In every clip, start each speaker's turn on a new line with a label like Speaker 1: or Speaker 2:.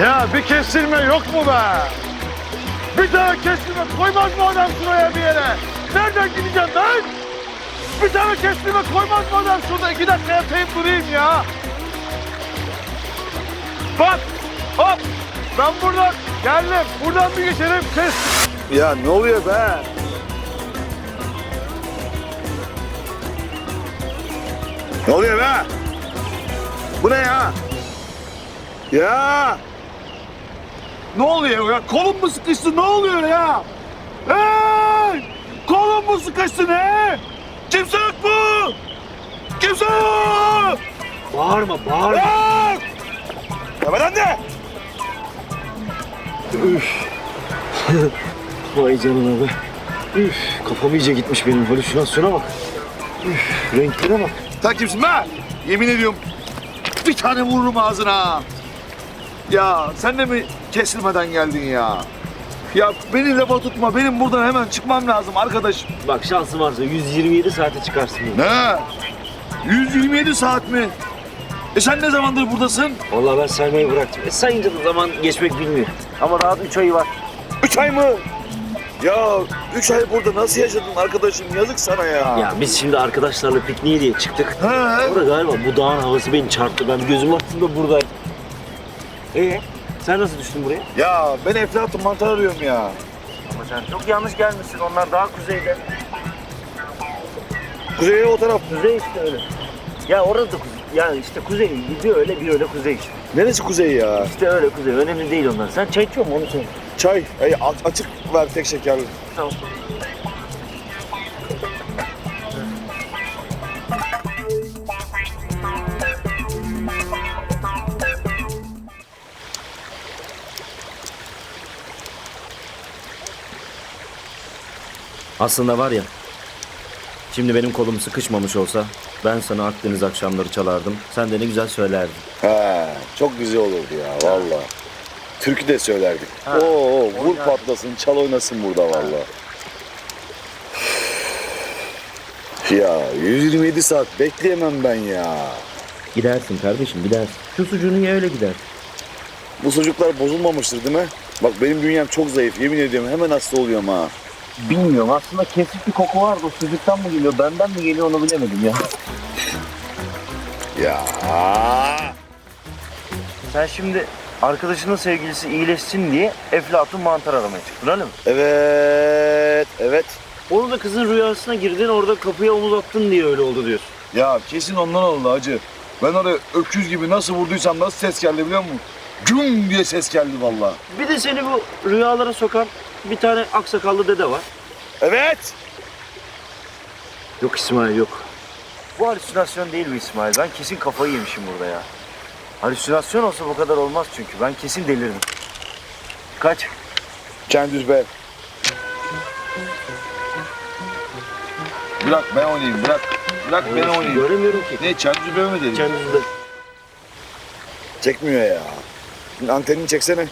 Speaker 1: Ya bir kestirme yok mu be? Bir daha kestirme koymaz mı adam şuraya bir yere? Nereden gideceğim ben? Bir tane kestirme koymaz mı adam şurada? İki dakika yatayım durayım ya. Bak hop ben buradan geldim. Buradan bir geçelim kes. Ya ne oluyor be? Ne oluyor be? Bu ne ya? Ya! Ne oluyor ya? Kolum mu sıkıştı? Ne oluyor ya? Hey! Kolum mu sıkıştı ne? Kimse yok mu? Kimse yok!
Speaker 2: Bağırma, bağırma.
Speaker 1: Yok! Ben anne!
Speaker 2: Vay canına be. Üf, kafam iyice gitmiş benim. Halüsinasyona bak. Üf, renklere bak.
Speaker 1: Sen kimsin be? Yemin ediyorum bir tane vururum ağzına. Ya sen de mi kesilmeden geldin ya? Ya beni lafa tutma. Benim buradan hemen çıkmam lazım arkadaşım.
Speaker 2: Bak şansın varsa 127 saate çıkarsın. bunu.
Speaker 1: Ne? 127 saat mi? E sen ne zamandır buradasın?
Speaker 2: Vallahi ben saymayı bıraktım. E sayınca da zaman geçmek bilmiyor. Ama rahat 3 ayı var.
Speaker 1: Üç ay mı? Ya üç ay burada nasıl yaşadın arkadaşım? Yazık sana ya.
Speaker 2: Ya biz şimdi arkadaşlarla pikniğe diye çıktık.
Speaker 1: He.
Speaker 2: Orada galiba bu dağın havası beni çarptı. Ben gözüm attığımda buradaydım. Ee, sen nasıl düştün buraya?
Speaker 1: Ya ben Eflatun mantar arıyorum ya.
Speaker 2: Ama sen çok yanlış gelmişsin. Onlar daha kuzeyde.
Speaker 1: Kuzeye o taraf.
Speaker 2: Kuzey işte öyle. Ya orada da kuzey. Yani işte kuzey bir öyle bir öyle kuzey işte.
Speaker 1: Neresi kuzey ya?
Speaker 2: İşte öyle kuzey. Önemli değil onlar. Sen çay içiyor musun onu söyle.
Speaker 1: Çay. Ay, a- açık ver tek şekerli.
Speaker 2: Tamam. Aslında var ya, şimdi benim kolum sıkışmamış olsa ben sana Akdeniz akşamları çalardım. Sen de ne güzel söylerdin.
Speaker 1: He, çok güzel olurdu ya valla. Türkü de söylerdik.
Speaker 2: Ha.
Speaker 1: Oo, vur
Speaker 2: Oynar.
Speaker 1: patlasın, çal oynasın burada valla. Ya 127 saat bekleyemem ben ya.
Speaker 2: Gidersin kardeşim gidersin. Şu sucuğunu ye öyle gider.
Speaker 1: Bu çocuklar bozulmamıştır değil mi? Bak benim bünyem çok zayıf yemin ediyorum hemen hasta oluyorum ha.
Speaker 2: Bilmiyorum aslında kesik bir koku vardı. O sucuktan mı geliyor benden mi geliyor onu bilemedim ya.
Speaker 1: Ya.
Speaker 2: Sen şimdi arkadaşının sevgilisi iyileşsin diye Eflatun mantar aramaya çıktın öyle mi?
Speaker 1: Evet, evet.
Speaker 2: Onu da kızın rüyasına girdin orada kapıya omuz attın diye öyle oldu diyorsun.
Speaker 1: Ya kesin ondan oldu hacı. Ben oraya öküz gibi nasıl vurduysam nasıl ses geldi biliyor musun? Güm diye ses geldi valla.
Speaker 2: Bir de seni bu rüyalara sokan bir tane aksakallı dede var.
Speaker 1: Evet.
Speaker 2: Yok İsmail yok. Bu halüsinasyon değil bu İsmail. Ben kesin kafayı yemişim burada ya. Halüsinasyon olsa bu kadar olmaz çünkü. Ben kesin delirdim. Kaç?
Speaker 1: Kendüz be. Bırak ben oynayayım bırak. Bırak ben oynayayım.
Speaker 2: Göremiyorum ki.
Speaker 1: Ne Kendüz be mi dedin?
Speaker 2: Kendinizi de
Speaker 1: Çekmiyor ya. Şimdi antenini çeksene.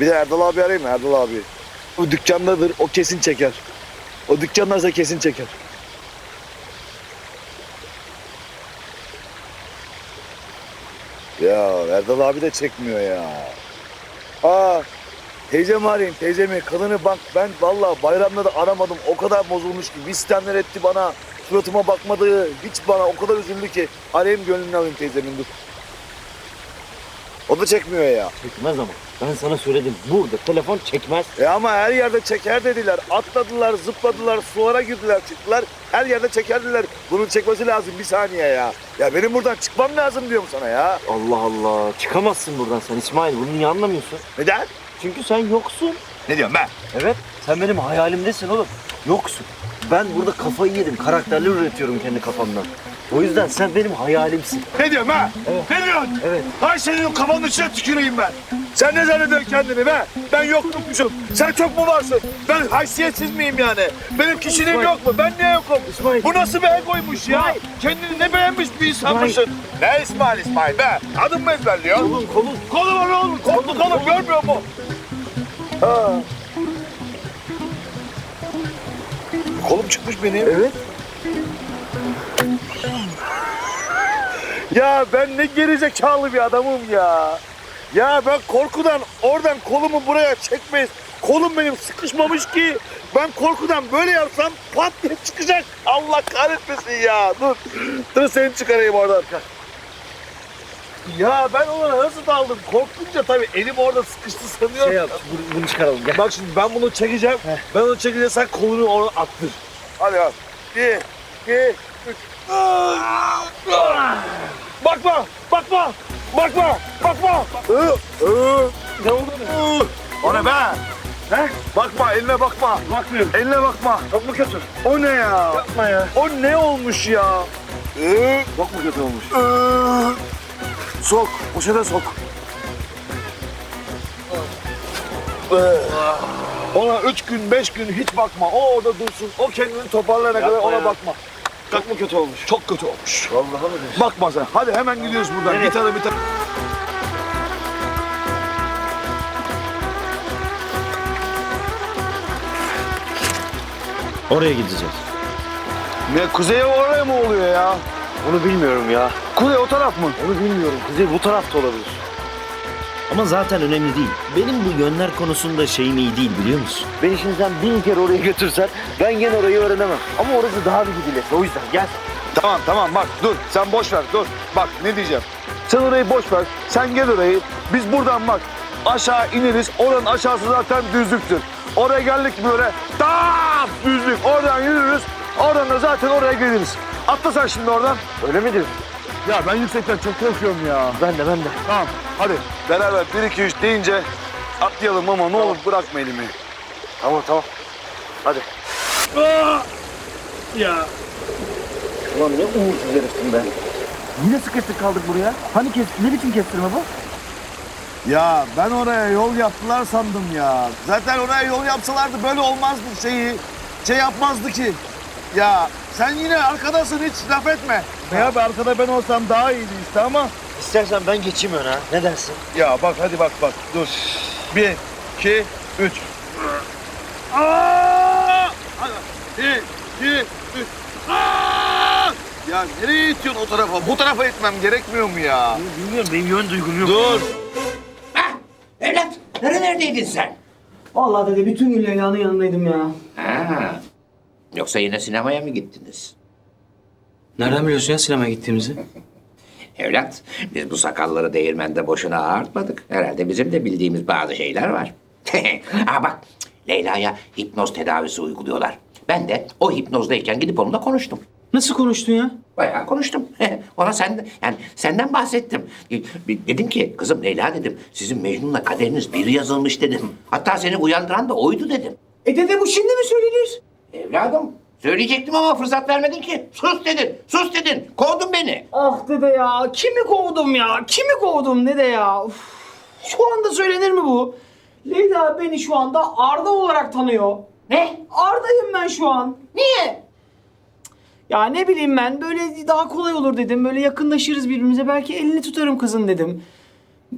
Speaker 1: Bir de Erdal abi arayayım mı Erdal abi? O dükkandadır o kesin çeker. O dükkandaysa kesin çeker. Ya Erdal abi de çekmiyor ya. Aa teyzemi arayayım teyzemi. Kadını bak ben vallahi bayramda da aramadım. O kadar bozulmuş ki. Bir sistemler etti bana. Suratıma bakmadı. Hiç bana o kadar üzüldü ki. Arayayım gönlünü alayım teyzemin dur. O da çekmiyor ya.
Speaker 2: çekmez ama. Ben sana söyledim. Burada telefon çekmez.
Speaker 1: E ama her yerde çeker dediler. Atladılar, zıpladılar, sulara girdiler, çıktılar. Her yerde çeker dediler. Bunun çekmesi lazım bir saniye ya. Ya benim buradan çıkmam lazım diyorum sana ya.
Speaker 2: Allah Allah. Çıkamazsın buradan sen İsmail. Bunu niye anlamıyorsun?
Speaker 1: Neden?
Speaker 2: Çünkü sen yoksun.
Speaker 1: Ne diyorum ben?
Speaker 2: Evet. Sen benim hayalimdesin oğlum. Yoksun. Ben burada kafayı yedim. Karakterler üretiyorum kendi kafamdan. O yüzden sen benim hayalimsin.
Speaker 1: Ne diyorum ha?
Speaker 2: Evet.
Speaker 1: Ne diyorsun?
Speaker 2: Evet.
Speaker 1: Ay senin kafanın içine tüküreyim ben. Sen ne zannediyorsun kendini be? Ben yoklukmuşum. Sen çok mu varsın? Ben haysiyetsiz miyim yani? Benim kişiliğim
Speaker 2: İsmail.
Speaker 1: yok mu? Ben niye yokum?
Speaker 2: İsmail.
Speaker 1: Bu nasıl bir egoymuş ya? Kendini ne beğenmiş bir insanmışsın. Ne İsmail İsmail be? Adım mı ezberliyor?
Speaker 2: Kolun kolun.
Speaker 1: Kolu var oğlum. Kolu kolum görmüyor mu? Ha. Kolum çıkmış benim.
Speaker 2: Evet.
Speaker 1: Ya ben ne gerizekalı bir adamım ya. Ya ben korkudan oradan kolumu buraya çekmeyiz. Kolum benim sıkışmamış ki. Ben korkudan böyle yapsam pat diye çıkacak. Allah kahretmesin ya. Dur. Dur seni çıkarayım oradan. Ya ben ona nasıl daldım? Korkunca tabii elim orada sıkıştı sanıyorum.
Speaker 2: Şey yap, bunu, bunu çıkaralım gel.
Speaker 1: Bak şimdi ben bunu çekeceğim. Ben onu çekeceğim sen kolunu oraya attır. Hadi al. Bir, iki, üç. Bakma, bakma, bakma, bakma.
Speaker 2: Ne oldu?
Speaker 1: O ne be?
Speaker 2: He?
Speaker 1: Bakma, eline bakma.
Speaker 2: Bakmıyorum.
Speaker 1: Eline bakma.
Speaker 2: Çok mu kötü?
Speaker 1: O ne ya?
Speaker 2: Yapma ya.
Speaker 1: O ne olmuş ya?
Speaker 2: Çok mu kötü olmuş?
Speaker 1: Sok, poşete sok. Ona üç gün, beş gün hiç bakma. O orada dursun. O kendini toparlayana kadar ona bakma.
Speaker 2: Çok mu kötü olmuş?
Speaker 1: Çok kötü olmuş.
Speaker 2: Vallahi mi?
Speaker 1: Bakma sen. Hadi hemen gidiyoruz buradan. Bir tane bir tane.
Speaker 2: Oraya gideceğiz.
Speaker 1: Ne kuzeye oraya mı oluyor ya?
Speaker 2: Onu bilmiyorum ya.
Speaker 1: Kuzey o taraf mı?
Speaker 2: Onu bilmiyorum. Kuzey bu tarafta olabilir.
Speaker 3: Ama zaten önemli değil. Benim bu yönler konusunda şeyim iyi değil biliyor musun?
Speaker 2: Beni şimdi sen bin kere oraya götürsen ben gene orayı öğrenemem. Ama orası daha bir gidilesi. O yüzden gel.
Speaker 1: Tamam tamam bak dur sen boş ver dur. Bak ne diyeceğim. Sen orayı boş ver. Sen gel orayı. Biz buradan bak aşağı ineriz. Oranın aşağısı zaten düzlüktür. Oraya geldik mi böyle tam düzlük. Oradan yürürüz. Oradan da zaten oraya geliriz. Atla sen şimdi oradan.
Speaker 2: Öyle mi diyorsun?
Speaker 1: Ya ben yüksekten çok korkuyorum ya.
Speaker 2: Ben de ben de.
Speaker 1: Tamam hadi. Beraber 1 2 3 deyince atlayalım ama ne olur bırakma elimi.
Speaker 2: Tamam tamam. Hadi.
Speaker 1: Ya
Speaker 2: Ulan ne uğursuz herifsin be. Yine sıkıştık kaldık buraya. Hani kes, ne biçim kestirme bu?
Speaker 1: Ya ben oraya yol yaptılar sandım ya. Zaten oraya yol yapsalardı böyle olmazdı şeyi. Şey yapmazdı ki. Ya sen yine arkadasın hiç laf etme. Ya be arkada ben olsam daha iyiydi işte ama.
Speaker 2: İstersen ben geçeyim öne ha. Ne dersin?
Speaker 1: Ya bak hadi bak bak dur. Bir, iki, üç. Aa! Hadi. Bir, iki, üç. Aa! Ya nereye itiyorsun o tarafa? Bu tarafa itmem gerekmiyor mu ya?
Speaker 2: Bilmiyorum benim yön duygum yok.
Speaker 1: Dur.
Speaker 4: Evlat, nerelerdeydin sen?
Speaker 5: Vallahi dede bütün gün Leyla'nın yanındaydım ya.
Speaker 4: Ha, yoksa yine sinemaya mı gittiniz?
Speaker 5: Nereden biliyorsun ya sinemaya gittiğimizi?
Speaker 4: Evlat, biz bu sakalları değirmende boşuna ağartmadık. Herhalde bizim de bildiğimiz bazı şeyler var. Aa bak, Leyla'ya hipnoz tedavisi uyguluyorlar. Ben de o hipnozdayken gidip onunla konuştum.
Speaker 5: Nasıl konuştun ya?
Speaker 4: Bayağı konuştum. Ona sen yani senden bahsettim. Dedim ki kızım Leyla dedim. Sizin Mecnun'la kaderiniz biri yazılmış dedim. Hatta seni uyandıran da oydu dedim.
Speaker 5: E dede bu şimdi mi söylenir?
Speaker 4: Evladım söyleyecektim ama fırsat vermedin ki. Sus dedin, sus dedin. Kovdun beni.
Speaker 5: Ah dede ya kimi kovdum ya? Kimi kovdum dede ya? Uf. Şu anda söylenir mi bu? Leyla beni şu anda Arda olarak tanıyor.
Speaker 4: Ne?
Speaker 5: Arda'yım ben şu an.
Speaker 4: Niye?
Speaker 5: Ya ne bileyim ben böyle daha kolay olur dedim. Böyle yakınlaşırız birbirimize. Belki elini tutarım kızın dedim.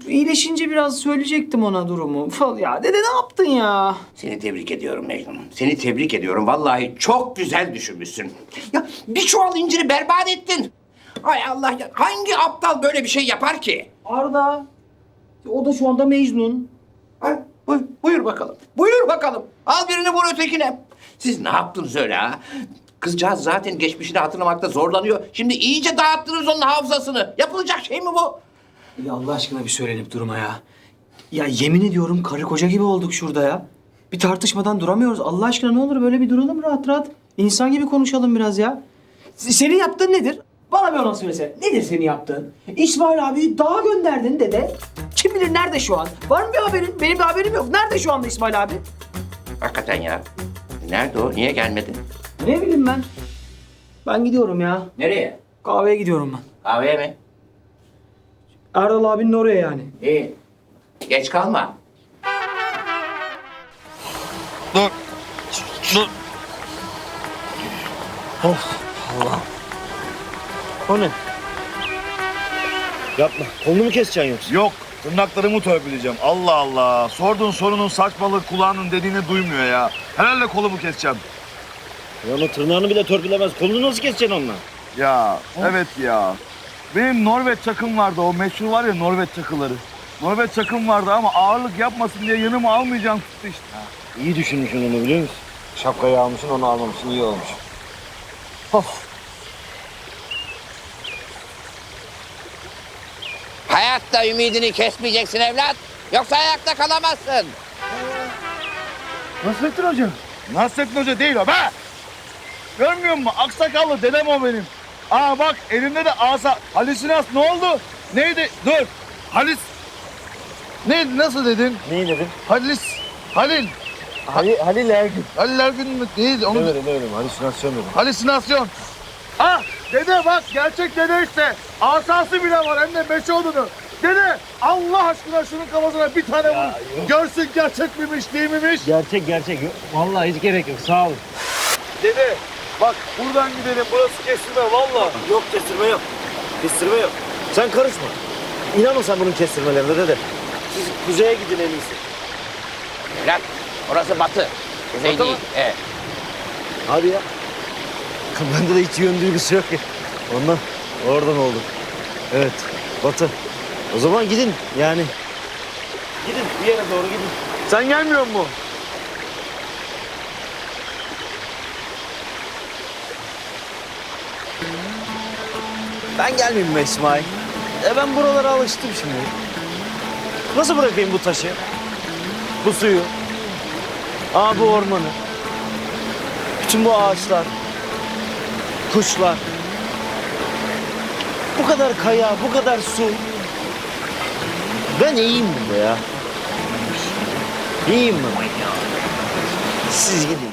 Speaker 5: İyileşince biraz söyleyecektim ona durumu. Ya dede ne yaptın ya?
Speaker 4: Seni tebrik ediyorum Mecnun. Seni tebrik ediyorum. Vallahi çok güzel düşünmüşsün. Ya bir çuval inciri berbat ettin. Ay Allah ya. Hangi aptal böyle bir şey yapar ki?
Speaker 5: Arda. O da şu anda Mecnun.
Speaker 4: Ha, buyur, buyur bakalım. Buyur bakalım. Al birini vur ötekine. Siz ne yaptınız öyle ha? Kızcağız zaten geçmişini hatırlamakta zorlanıyor. Şimdi iyice dağıttınız onun hafızasını. Yapılacak şey mi bu?
Speaker 5: Ya Allah aşkına bir söylenip durma ya. Ya yemin ediyorum karı koca gibi olduk şurada ya. Bir tartışmadan duramıyoruz. Allah aşkına ne olur böyle bir duralım rahat rahat. İnsan gibi konuşalım biraz ya. S- Senin yaptığın nedir? Bana bir ona söylesene. Nedir senin yaptığın? İsmail abiyi dağa gönderdin dede. Kim bilir nerede şu an? Var mı bir haberin? Benim bir haberim yok. Nerede şu anda İsmail abi?
Speaker 4: Hakikaten ya. Nerede o? Niye gelmedi?
Speaker 5: Ne bileyim ben. Ben gidiyorum ya.
Speaker 4: Nereye?
Speaker 5: Kahveye gidiyorum ben.
Speaker 4: Kahveye mi?
Speaker 5: Erdal abinin oraya yani.
Speaker 4: İyi. Geç kalma.
Speaker 1: Dur. Dur.
Speaker 2: O ne? Yapma. Kolunu mu keseceksin yoksa?
Speaker 1: Yok. Tırnaklarımı törpüleyeceğim. Allah Allah. Sorduğun sorunun saçmalığı kulağının dediğini duymuyor ya. Herhalde kolumu keseceğim.
Speaker 2: Ya ama tırnağını bile törpülemez. Kolunu nasıl keseceksin onunla?
Speaker 1: Ya evet ya. Benim Norveç çakım vardı. O meşhur var ya Norveç çakıları. Norveç çakım vardı ama ağırlık yapmasın diye yanıma almayacağım tuttu işte.
Speaker 2: İyi düşünmüşsün onu biliyor musun? Şapkayı almışsın onu almamışsın iyi olmuş.
Speaker 4: Hayatta ümidini kesmeyeceksin evlat. Yoksa ayakta kalamazsın.
Speaker 1: Nasrettin Hoca. Nasrettin Hoca değil o be. Görmüyor musun? Aksakallı dedem o benim. Aa bak elimde de asa. Halüsinas ne oldu? Neydi? Dur. Halis. Ne nasıl dedin?
Speaker 2: Neyi dedin?
Speaker 1: Halis. Halil.
Speaker 2: Halil, Halil Ergün.
Speaker 1: Halil Ergün mü? Değil. Onu
Speaker 2: Demedim demedim halüsinasyon dedim.
Speaker 1: Halüsinasyon. Ah dede bak gerçek dede işte. Asası bile var hem de meşe odunu. Dede Allah aşkına şunun kafasına bir tane vur. Görsün gerçek miymiş değil miymiş.
Speaker 2: Gerçek gerçek. Vallahi hiç gerek yok sağ ol.
Speaker 1: Dede bak buradan gidelim burası kestirme valla.
Speaker 2: Yok kestirme yok. Kestirme yok. Sen karışma. İnanma sen bunun kestirmelerine dede. Siz kuzeye gidin en iyisi.
Speaker 4: Evlat orası batı. Kuzey
Speaker 2: Batı mı?
Speaker 4: değil. Evet.
Speaker 2: Hadi ya. Bende de hiç yön duygusu yok ya. Ondan oradan oldu. Evet. Batı. O zaman gidin yani. Gidin bir yere doğru gidin.
Speaker 1: Sen gelmiyor mu?
Speaker 2: Ben gelmeyeyim mi İsmail? E ben buralara alıştım şimdi. Nasıl bırakayım bu taşı? Bu suyu? Aa bu ormanı? Bütün bu ağaçlar? Kuşlar? Bu kadar kaya, bu kadar su. Ben iyiyim burada ya. İyiyim ben. Siz gidin.